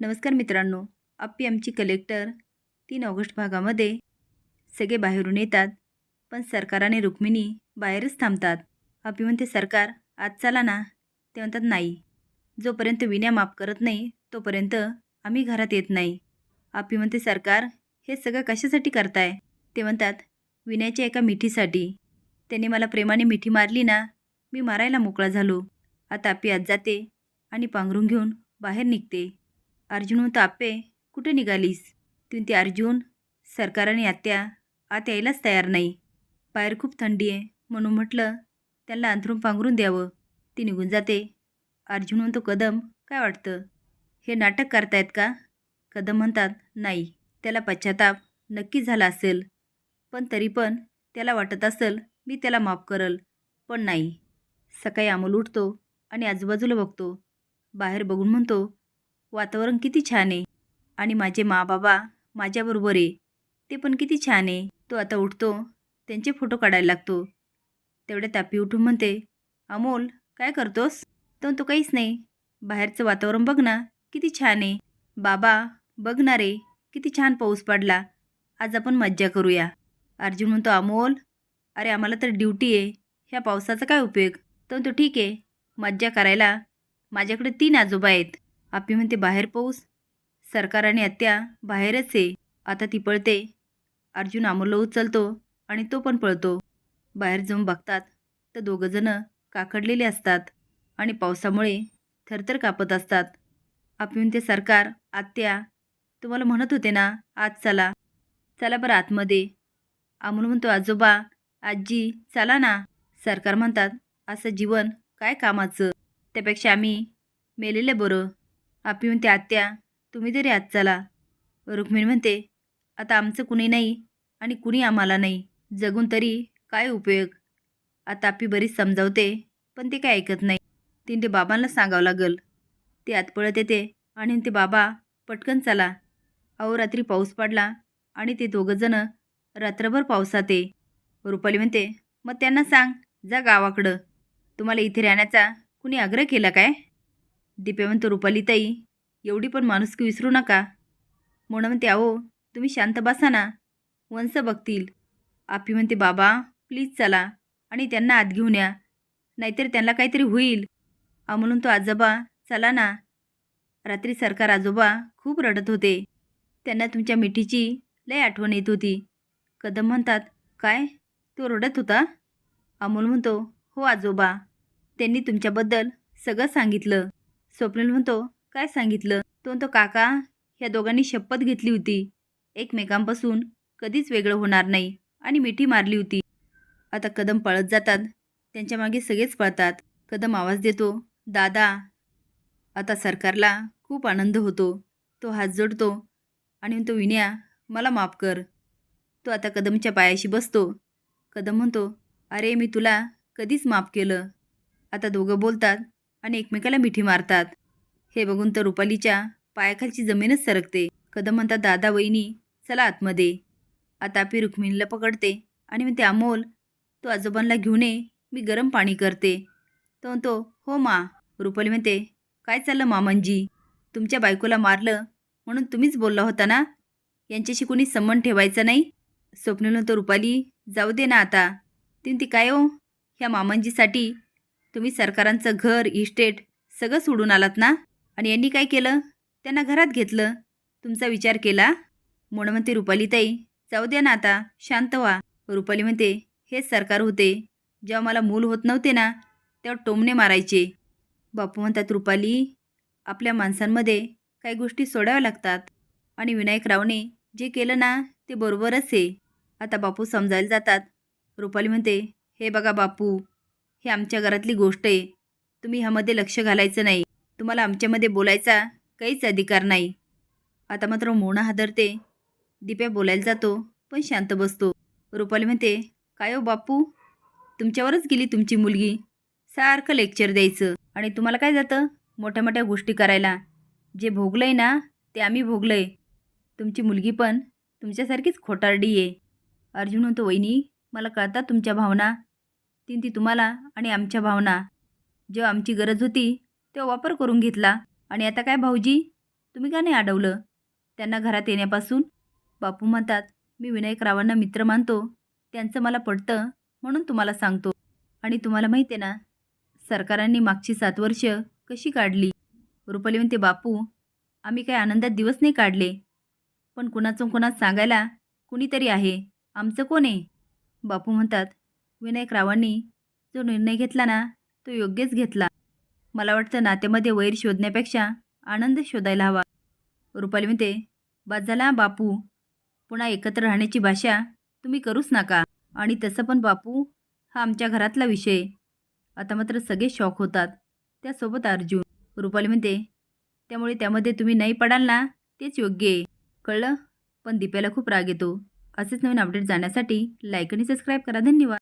नमस्कार मित्रांनो. आप्पी आमची कलेक्टर तीन ऑगस्ट भागामध्ये सगळे बाहेरून येतात पण सरकार आणि रुक्मिणी बाहेरच थांबतात. आपी म्हणते सरकार आज चला ना ते म्हणतात नाही. जोपर्यंत विण्या माफ करत नाही तोपर्यंत आम्ही घरात येत नाही. आपी म्हणते सरकार हे सगळं कशासाठी करताय? ते म्हणतात विण्याच्या एका मिठीसाठी. त्याने मला प्रेमाने मिठी मारली ना मी मारायला मोकळा झालो. आता आप्पी आज जाते आणि पांघरून घेऊन बाहेर निघते. अर्जुन म्हणतो आप्पे कुठे निघालीस? ती अर्जुन सरकार आणि आत्या आत यायलाच तयार नाही. बाहेर खूप थंडी आहे. म्हणून म्हटलं त्यांना अंथरून पांघरून द्यावं. ती निघून जाते. अर्जुन म्हणतो कदम काय वाटतं? हे नाटक करतायत का? कदम म्हणतात नाही त्याला पश्चाताप नक्की झाला असेल. पण तरी पण त्याला वाटत असेल मी त्याला माफ करल. पण नाही. सकाळी अमोल उठतो आणि आजूबाजूला बघतो. बाहेर बघून म्हणतो वातावरण किती छान आहे. आणि माझे मा बाबा माझ्याबरोबर आहे. ते पण किती छान आहे. तो आता उठतो. त्यांचे फोटो काढायला लागतो. तेवढ्या तापी उठून म्हणते अमोल काय करतोस? तर तो काहीच नाही. बाहेरचं वातावरण बघ ना किती छान आहे. बाबा बघ ना रे किती छान पाऊस पडला. आज आपण मज्जा करूया. अर्जुन म्हणतो अमोल अरे आम्हाला तर ड्युटी आहे. ह्या पावसाचा काय उपयोग? तर तो ठीक आहे. मज्जा करायला. माझ्याकडे तीन आजोबा आहेत. आपी म्हणते बाहेर पाऊस. सरकार आणि आत्या बाहेरच आहे आता ती पळते. अर्जुन अमोलला उचलतो आणि तो पण पळतो. बाहेर जाऊन बघतात. तर दोघंजणं काकडलेले असतात आणि पावसामुळे थरथर कापत असतात. आपी म्हणते सरकार आत्या तुम्हाला म्हणत होते ना आज चला. चला बरं आतमध्ये. अमोल म्हणतो आजोबा आजी चला ना. सरकार म्हणतात असं जीवन काय कामाचं? त्यापेक्षा आम्ही मेलेले बरं. आपी म्हणते आत्या तुम्ही तरी आत चला. रुक्मिणी म्हणते आता आमचं कुणी नाही आणि कुणी आम्हाला नाही. जगून तरी काय उपयोग? आता आपी बरीच समजावते पण ते काय ऐकत नाही. तिने ते बाबांना सांगावं लागल. ते आत पळत येते आणि ते बाबा पटकन चला. अहो रात्री पाऊस पडला आणि ते दोघंजणं रात्रभर पावसात. आहे रुपाली म्हणते मग त्यांना सांग जा गावाकडं. तुम्हाला इथे राहण्याचा कुणी आग्रह केला काय? दिपेवंत रुपालीताई रुपाली ताई एवढी पण माणुसकी विसरू नका. म्हणून म्हणते अहो तुम्ही शांत बसा ना. वंस बघतील. आपी म्हणते बाबा प्लीज चला आणि त्यांना आत घेऊन या. नाहीतर त्यांना काहीतरी होईल. अहो म्हणून तो आजोबा चला ना. रात्री सरकार आजोबा खूप रडत होते. त्यांना तुमच्या मिठीची लय आठवण येत होती. कदम म्हणतात काय? तो रडत होता? अमोल म्हणतो हो आजोबा. त्यांनी तुमच्याबद्दल सगळं सांगितलं. स्वप्नील म्हणतो काय सांगितलं? तो म्हणतो काका ह्या दोघांनी शपथ घेतली होती. एकमेकांपासून कधीच वेगळं होणार नाही आणि मिठी मारली होती. आता कदम पळत जातात. त्यांच्या मागे सगळेच पळतात. कदम आवाज देतो दादा आता सरकारला खूप आनंद होतो. तो हात जोडतो आणि म्हणतो विण्या मला माफ कर. तो आता कदमच्या पायाशी बसतो. कदम म्हणतो अरे मी तुला कधीच माफ केलं. आता दोघं बोलतात. आणि एकमेकाला मिठी मारतात. हे बघून तर रुपालीच्या पायाखालची जमीनच सरकते. कदम म्हणतात दादा वहिनी चला आतमध्ये. आता आपली रुक्मिणीला पकडते आणि म्हणते अमोल तो आजोबांना घेऊन ये मी गरम पाणी करते. तो म्हणतो हो मा. रुपाली म्हणते काय चाललं मामनजी तुमच्या बायकोला मारलं म्हणून तुम्हीच बोलला होता ना? यांच्याशी कोणी संबंध ठेवायचा नाही? स्वप्नील म्हणतो रुपाली जाऊ दे ना आता. तीन ती काय हो? ह्या मामनजीसाठी तुम्ही सरकारांचं घर इस्टेट सगळं सोडून आलात ना? आणि यांनी काय केलं? त्यांना घरात घेतलं. तुमचा विचार केला? म्हणून म्हणते रुपाली ताई जाऊ द्या ना आता शांत व्हा. रुपाली म्हणते हेच सरकार होते. जेव्हा मला मूल होत नव्हते ना तेव्हा टोमणे मारायचे. बापू म्हणतात रुपाली आपल्या माणसांमध्ये काही गोष्टी सोडाव्या लागतात. आणि विनायक रावने जे केलं ना ते बरोबरच आहे. आता बापू समजायला जातात. रुपाली म्हणते हे बघा बापू हे आमच्या घरातली गोष्ट आहे. तुम्ही ह्यामध्ये लक्ष घालायचं नाही. तुम्हाला आमच्यामध्ये बोलायचा काहीच अधिकार नाही. आता मात्र मोना हादरते. दिप्या बोलायला जातो पण शांत बसतो. रुपाली म्हणते काय हो बापू? तुमच्यावरच गेली तुमची मुलगी. सारखं लेक्चर द्यायचं. आणि तुम्हाला काय जातं? मोठ्या मोठ्या गोष्टी करायला. जे भोगलंय ना ते आम्ही भोगलंय. तुमची मुलगी पण तुमच्यासारखीच खोटारडी आहे. अर्जुन म्हणतो वहिनी मला कळतात तुमच्या भावना. ती तुम्हाला आणि आमच्या भावना. जेव्हा आमची गरज होती तेव्हा वापर करून घेतला. आणि आता काय भाऊजी? तुम्ही का नाही अडवलं? त्यांना घरात येण्यापासून बापू म्हणतात मी विनायकरावांना मित्र मानतो. त्यांचं मला पडतं म्हणून तुम्हाला सांगतो. आणि तुम्हाला माहिती आहे ना सरकारांनी मागची सात वर्ष कशी काढली? रुपाली म्हणते बापू आम्ही काय आनंदात दिवस नाही काढले. पण कुणाचं कुणाच सांगायला कुणीतरी आहे. आमचं कोण आहे? बापू म्हणतात विनायकरावांनी जो निर्णय घेतला ना तो योग्यच घेतला. मला वाटतं नात्यामध्ये वैर शोधण्यापेक्षा आनंद शोधायला हवा. रुपाली म्हणते बाद झाला बापू. पुन्हा एकत्र राहण्याची भाषा तुम्ही करूच नका. आणि तसं पण बापू हा आमच्या घरातला विषय. आता मात्र सगळे शॉक होतात. त्यासोबत अर्जुन रुपाली म्हणते त्यामुळे त्यामध्ये तुम्ही नाही पडाल ना तेच योग्य आहे. कळलं? पण दीप्याला खूप राग येतो. असेच नवीन अपडेट जाण्यासाठी लाईक आणि सबस्क्राईब करा. धन्यवाद.